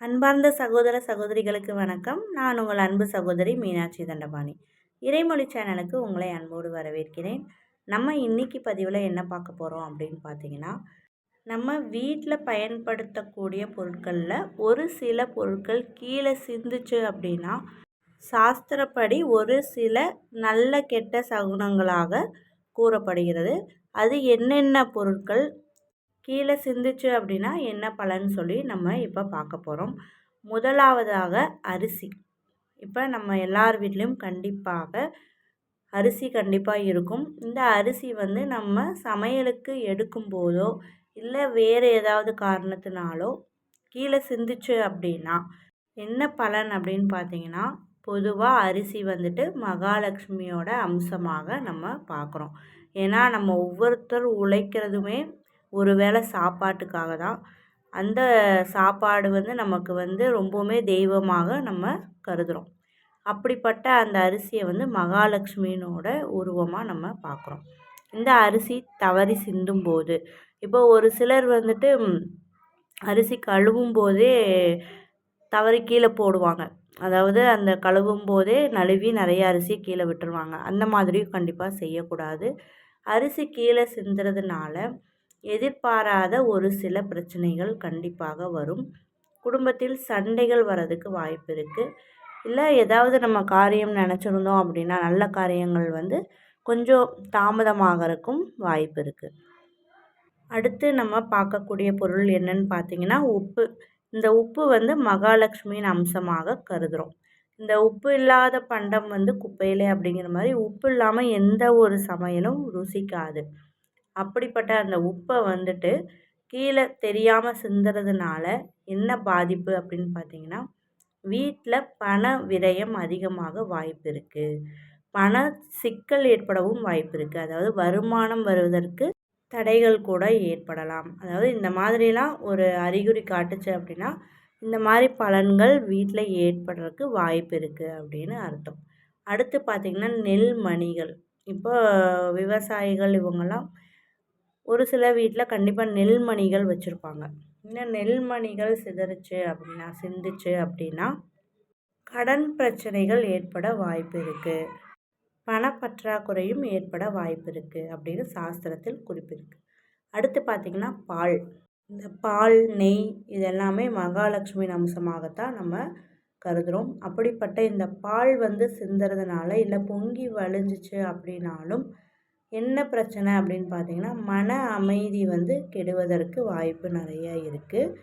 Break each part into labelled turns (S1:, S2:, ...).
S1: அன்பார்ந்த சகோதர சகோதரிகளுக்கு வணக்கம். நான் உங்கள் அன்பு சகோதரி மீனாட்சி தண்டபாணி. இறைமொழி சேனலுக்கு உங்களை அன்போடு வரவேற்கிறேன். நம்ம இன்னைக்கு பதிவில் என்ன பார்க்க போகிறோம் அப்படின்னு பார்த்தீங்கன்னா நம்ம வீட்டில் பயன்படுத்தக்கூடிய பொருட்களில் ஒரு சில பொருட்கள் கீழே சிந்துச்சு அப்படின்னா சாஸ்திரப்படி ஒரு சில நல்ல கெட்ட சகுனங்களாக கூறப்படுகிறது. அது என்னென்ன பொருட்கள் கீழே சிந்துச்சு அப்படின்னா என்ன பலன் சொல்லி நம்ம இப்போ பார்க்க போகிறோம் முதலாவதாக அரிசி. இப்போ நம்ம எல்லார் வீட்லேயும் கண்டிப்பாக அரிசி கண்டிப்பாக இருக்கும். இந்த அரிசி வந்து நம்ம சமையலுக்கு எடுக்கும் போதோ இல்லை வேறு ஏதாவது காரணத்தினாலோ கீழே சிந்துச்சு அப்படின்னா என்ன பலன் அப்படின்னு பார்த்தீங்கன்னா பொதுவாக அரிசி வந்துட்டு மகாலட்சுமியோட அம்சமாக நம்ம பார்க்குறோம். ஏன்னா நம்ம ஒவ்வொருத்தர் உழைக்கிறதுமே ஒரு வேளை சாப்பாட்டுக்காக தான் அந்த சாப்பாடு வந்து நமக்கு வந்து ரொம்பவுமே தெய்வமாக நம்ம கருதுகிறோம் அப்படிப்பட்ட அந்த அரிசியை வந்து மகாலட்சுமியினோட உருவமாக நம்ம பார்க்குறோம் இந்த அரிசி தவறி சிந்தும் போது இப்போ ஒரு சிலர் வந்துட்டு அரிசி கழுவும் போதே தவறி கீழே போடுவாங்க. அதாவது அந்த கழுவும் போதே நழுவி நிறைய அரிசி கீழே விட்டுருவாங்க. அந்த மாதிரியும் கண்டிப்பாக செய்யக்கூடாது. அரிசி கீழே சிந்துறதுனால எதிர்பாராத ஒரு சில பிரச்சனைகள் கண்டிப்பாக வரும். குடும்பத்தில் சண்டைகள் வர்றதுக்கு வாய்ப்பு இருக்குது இல்லை ஏதாவது நம்ம காரியம் நினச்சிருந்தோம் அப்படின்னா நல்ல காரியங்கள் வந்து கொஞ்சம் தாமதமாகறதுக்கும் வாய்ப்பு இருக்குது அடுத்து நம்ம பார்க்கக்கூடிய பொருள் என்னன்னு பார்த்தீங்கன்னா உப்பு. இந்த உப்பு வந்து மகாலட்சுமியின் அம்சமாக கருதுகிறோம் இந்த உப்பு இல்லாத பண்டம் வந்து குப்பையிலே அப்படிங்கிற மாதிரி உப்பு இல்லாமல் எந்த ஒரு சமையலும் ருசிக்காது. அப்படிப்பட்ட அந்த உப்பை வந்துட்டு கீழே தெரியாமல் சிந்துறதுனால என்ன பாதிப்பு அப்படின்னு பார்த்தீங்கன்னா வீட்டில் பண விரயம் அதிகமாக வாய்ப்பு இருக்குது பண சிக்கல் ஏற்படவும் வாய்ப்பு இருக்குது அதாவது வருமானம் வருவதற்கு தடைகள் கூட ஏற்படலாம். அதாவது இந்த மாதிரிலாம் ஒரு அறிகுறி காட்டுச்சு அப்படின்னா இந்த மாதிரி பலன்கள் வீட்டில் ஏற்படுறதுக்கு வாய்ப்பு இருக்குது அப்படின்னு அர்த்தம். அடுத்து பார்த்திங்கன்னா நெல் மணிகள் இப்போ விவசாயிகள் இவங்கெல்லாம் ஒரு சில வீட்டில் கண்டிப்பாக நெல்மணிகள் வச்சுருப்பாங்க. இன்னும் நெல்மணிகள் சிதறிச்சு அப்படின்னா சிந்துச்சு அப்படின்னா கடன் பிரச்சனைகள் ஏற்பட வாய்ப்பு இருக்குது பணப்பற்றாக்குறையும் ஏற்பட வாய்ப்பு இருக்குது அப்படின்னு சாஸ்திரத்தில் குறிப்பிருக்கு. அடுத்து பார்த்திங்கன்னா பால். இந்த பால் நெய் இதெல்லாமே மகாலட்சுமியின் அம்சமாகத்தான் நம்ம கருதுகிறோம் அப்படிப்பட்ட இந்த பால் வந்து சிந்துறதுனால இல்லை பொங்கி வழிஞ்சிச்சு அப்படின்னாலும் என்ன பிரச்சனை அப்படின்னு பார்த்தீங்கன்னா மன அமைதி வந்து கெடுவதற்கு வாய்ப்பு நிறையா இருக்குது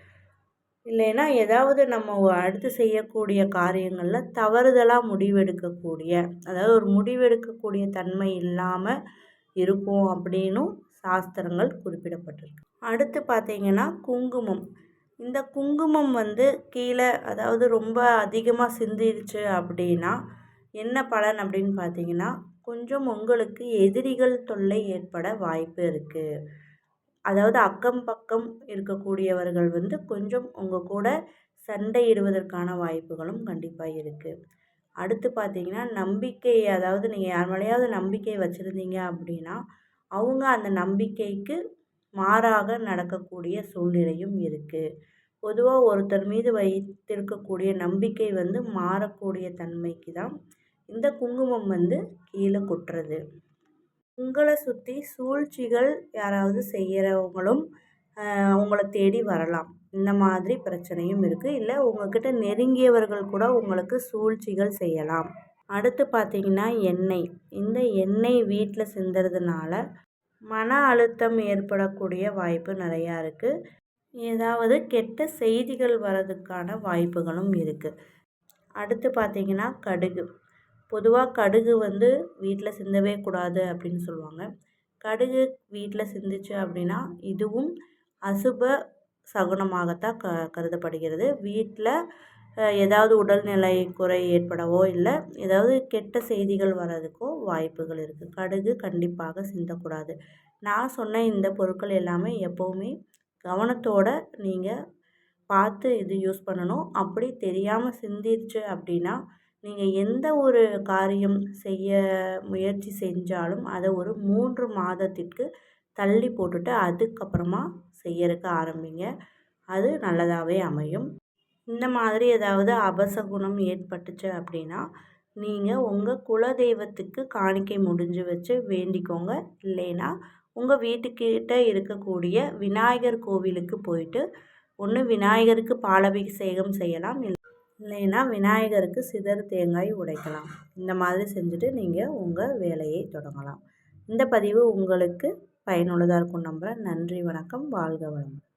S1: இல்லைன்னா ஏதாவது நம்ம அடுத்து செய்யக்கூடிய காரியங்களில் தவறுதலாக முடிவெடுக்கக்கூடிய அதாவது ஒரு முடிவெடுக்கக்கூடிய தன்மை இல்லாமல் இருக்கும் அப்படின்னும் சாஸ்திரங்கள் குறிப்பிடப்பட்டிருக்கு. அடுத்து பார்த்திங்கன்னா குங்குமம். இந்த குங்குமம் வந்து கீழே அதாவது ரொம்ப அதிகமாக சிந்திருச்சு அப்படின்னா என்ன பலன் அப்படின்னு பார்த்தீங்கன்னா கொஞ்சம் உங்களுக்கு எதிரிகள் தொல்லை ஏற்பட வாய்ப்பு இருக்குது அதாவது அக்கம் பக்கம் இருக்கக்கூடியவர்கள் வந்து கொஞ்சம் உங்கள் கூட சண்டையிடுவதற்கான வாய்ப்புகளும் கண்டிப்பாக இருக்குது அடுத்து பார்த்தீங்கன்னா நம்பிக்கை அதாவது நீங்கள் யார் மேலேயாவது நம்பிக்கை வச்சுருந்தீங்க அப்படின்னா அவங்க அந்த நம்பிக்கைக்கு மாறாக நடக்கக்கூடிய சூழ்நிலையும் இருக்குது பொதுவாக ஒருத்தர் மீது வைத்திருக்கக்கூடிய நம்பிக்கை வந்து மாறக்கூடிய தன்மைக்கு தான் இந்த குங்குமம் வந்து கீழே கொட்டுறது. உங்களை சுற்றி சூழ்ச்சிகள் யாராவது செய்கிறவங்களும் உங்களை தேடி வரலாம். இந்த மாதிரி பிரச்சனையும் இருக்குது இல்லை உங்கள்கிட்ட நெருங்கியவர்கள் கூட உங்களுக்கு சூழ்ச்சிகள் செய்யலாம். அடுத்து பார்த்திங்கன்னா எண்ணெய். இந்த எண்ணெய் வீட்டில் சிந்துறதுனால மன அழுத்தம் ஏற்படக்கூடிய வாய்ப்பு நிறையா இருக்குது ஏதாவது கெட்ட செய்திகள் வர்றதுக்கான வாய்ப்புகளும் இருக்குது அடுத்து பார்த்திங்கன்னா கடுகு. பொதுவாக கடுகு வந்து வீட்டில் சிந்தவே கூடாது அப்படின்னு சொல்லுவாங்க. கடுகு வீட்டில் சிந்துச்சு அப்படின்னா இதுவும் அசுப சகுனமாகத்தான் க கருதப்படுகிறது. வீட்டில் ஏதாவது உடல்நிலை குறை ஏற்படவோ இல்லை ஏதாவது கெட்ட செய்திகள் வர்றதுக்கோ வாய்ப்புகள் இருக்குது கடுகு கண்டிப்பாக சிந்தக்கூடாது. நான் சொன்ன இந்த பொருட்கள் எல்லாமே எப்போவுமே கவனத்தோடு நீங்கள் பார்த்து இது யூஸ் பண்ணணும். அப்படி தெரியாமல் சிந்திருச்சு அப்படின்னா நீங்கள் எந்த ஒரு காரியம் செய்ய முயற்சி செஞ்சாலும் அதை ஒரு மூன்று மாதத்திற்கு தள்ளி போட்டுட்டு அதுக்கப்புறமா செய்யறதுக்கு ஆரம்பிங்க. அது நல்லதாகவே அமையும். இந்த மாதிரி ஏதாவது அபசகுணம் ஏற்பட்டுச்சு அப்படின்னா நீங்கள் உங்கள் குலதெய்வத்துக்கு காணிக்கை முடிஞ்சு வச்சு வேண்டிக்கோங்க. இல்லைன்னா உங்கள் வீட்டுக்கிட்ட இருக்கக்கூடிய விநாயகர் கோவிலுக்கு போயிட்டு ஒன்று விநாயகருக்கு பாலபிஷேகம் செய்யலாம். இல்லைன்னா விநாயகருக்கு சிதறு தேங்காய் உடைக்கலாம். இந்த மாதிரி செஞ்சுட்டு நீங்கள் உங்கள் வேலையை தொடங்கலாம். இந்த பதிவு உங்களுக்கு பயனுள்ளதாக இருக்கும் நம்புகிறேன் நன்றி வணக்கம். வாழ்க வளமுடன்.